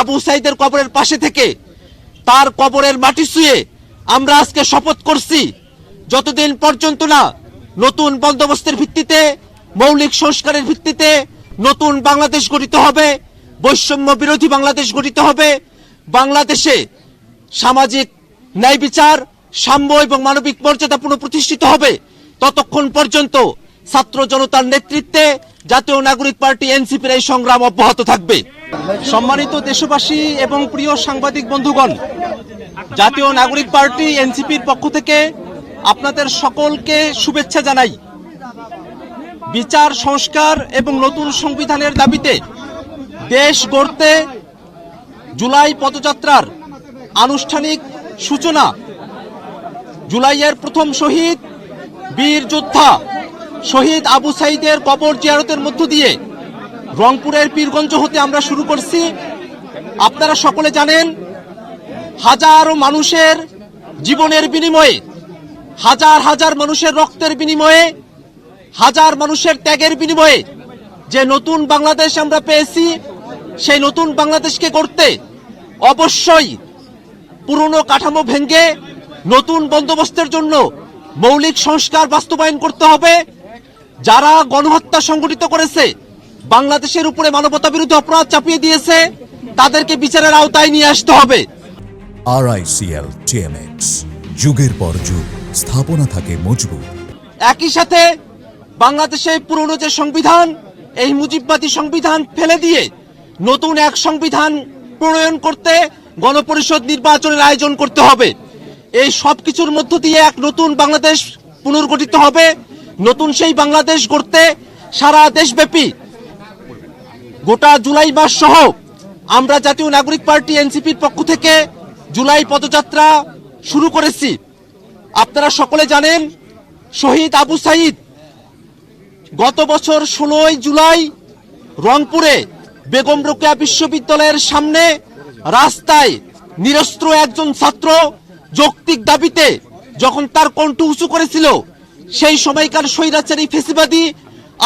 আবু সাইদের কবরের পাশে থেকে তার কবরের মাটি শুয়ে আমরা আজকে শপথ করছি, যতদিন পর্যন্ত না নতুন বন্দোবস্তের ভিত্তিতে, মৌলিক সংস্কারের ভিত্তিতে নতুন বাংলাদেশ গঠিত হবে, বৈষম্য বিরোধী বাংলাদেশ গঠিত হবে, বাংলাদেশে সামাজিক ন্যায় বিচার, সাম্য এবং মানবিক মর্যাদা পুনঃপ্রতিষ্ঠিত হবে, ততক্ষণ পর্যন্ত ছাত্র জনতার নেতৃত্বে জাতীয় নাগরিক পার্টি এনসিপির এই সংগ্রাম অব্যাহত থাকবে। সম্মানিত দেশবাসী এবং প্রিয় সাংবাদিক বন্ধুগণ, জাতীয় নাগরিক পার্টি এনসিপির পক্ষ থেকে আপনাদের সকলকে শুভেচ্ছা জানাই। বিচার, সংস্কার এবং নতুন সংবিধানের দাবিতে দেশ গড়তে জুলাই পদযাত্রার আনুষ্ঠানিক সূচনা, জুলাইয়ের প্রথম শহীদ বীর যোদ্ধা শহীদ আবু সাইদের কবর জিয়ারতের মধ্য দিয়ে রংপুরের পীরগঞ্জ হতে আমরা শুরু করছি। আপনারা সকলে জানেন, হাজারো মানুষের জীবনের বিনিময়ে, হাজার হাজার মানুষের রক্তের বিনিময়ে, হাজার মানুষের ত্যাগের বিনিময়ে যে নতুন বাংলাদেশ আমরা পেয়েছি, সেই নতুন বাংলাদেশকে করতে অবশ্যই পুরনো কাঠামো ভেঙে নতুন বন্দোবস্তের জন্য মৌলিক সংস্কার বাস্তবায়ন করতে হবে। যারা গণহত্যা সংগঠিত করেছে বাংলাদেশের উপরে মানবতা বিরোধী অপরাধ চাপিয়ে দিয়েছে তাদেরকে বিচারের আওতায় নিয়ে আসতে হবে। আরআইসিএল টিএমএক্স যুগের পর যুগ স্থাপনা থাকে মজবুত। একই সাথে বাংলাদেশে পুরনো যে সংবিধান এই মুজিববাদী সংবিধান ফেলে দিয়ে নতুন এক সংবিধান প্রণয়ন করতে গণপরিষদ নির্বাচনের আয়োজন করতে হবে। এই সব কিছুর মধ্য দিয়ে এক নতুন বাংলাদেশ পুনর্গঠিত হবে। নতুন সেই বাংলাদেশ গড়তে সারা দেশব্যাপী গোটা জুলাই মাস সহ আমরা জাতীয় নাগরিক পার্টি এনসিপির পক্ষ থেকে জুলাই পদযাত্রা শুরু করেছি। আপনারা সকলে জানেন, শহীদ আবু সাইদ গত বছর ষোলোই জুলাই রংপুরে বেগম রোকেয়া বিশ্ববিদ্যালয়ের সামনে রাস্তায় নিরস্ত্র একজন ছাত্র যৌক্তিক দাবিতে যখন তার কণ্ঠ উঁচু করেছিল সেই সময়কার স্বৈরাচারী ফেসিবাদী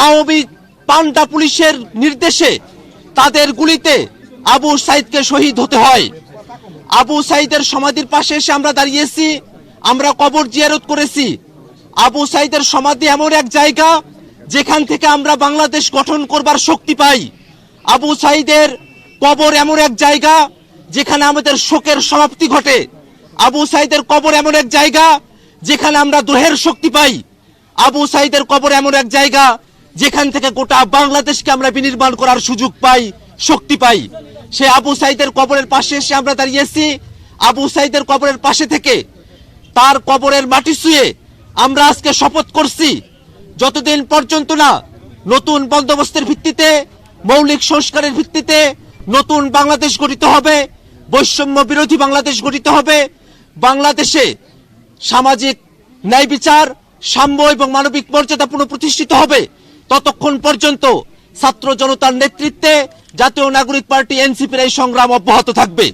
আওয়ামী পান্ডা পুলিশের নির্দেশে তাদের গুলিতে আবু সাইদকে শহীদ হতে হয়। আবু সাইদের সমাধির পাশে এসে আমরা দাঁড়িয়েছি, আমরা কবর জিয়ারত করেছি। আবু সাইদের সমাধি এমন এক জায়গা যেখান থেকে আমরা বাংলাদেশ গঠন করবার শক্তি পাই। আবু সাইদের কবর এমন এক জায়গা যেখানে আমাদের শোকের সমাপ্তি ঘটে। আবু সাইদের কবর এমন এক জায়গা যেখানে আমরা দোহের শক্তি পাই। আবু সাইদের কবর এমন এক জায়গা যেখান থেকে গোটা বাংলাদেশকে আমরা বিনির্মাণ করার সুযোগ পাই, শক্তি পাই। সে আবু সাইদের কবরের পাশে এসে আমরা দাঁড়িয়েছি। আবু সাইদের কবরের পাশে থেকে তার কবরের মাটি শুয়ে আমরা আজকে শপথ করছি। যতদিন পর্যন্ত না নতুন বন্দোবস্তের ভিত্তিতে, মৌলিক সংস্কারের ভিত্তিতে নতুন বাংলাদেশ গঠিত হবে বৈষম্য বিরোধী বাংলাদেশ গঠিত হবে, বাংলাদেশে সামাজিক ন্যায় বিচার, সাম্য এবং মানবিক মর্যাদা পুনঃপ্রতিষ্ঠিত হবে। ততক্ষণ পর্যন্ত ছাত্র জনতার নেতৃত্বে জাতীয় নাগরিক পার্টি, এনসিপির এই সংগ্রাম অব্যাহত থাকবে।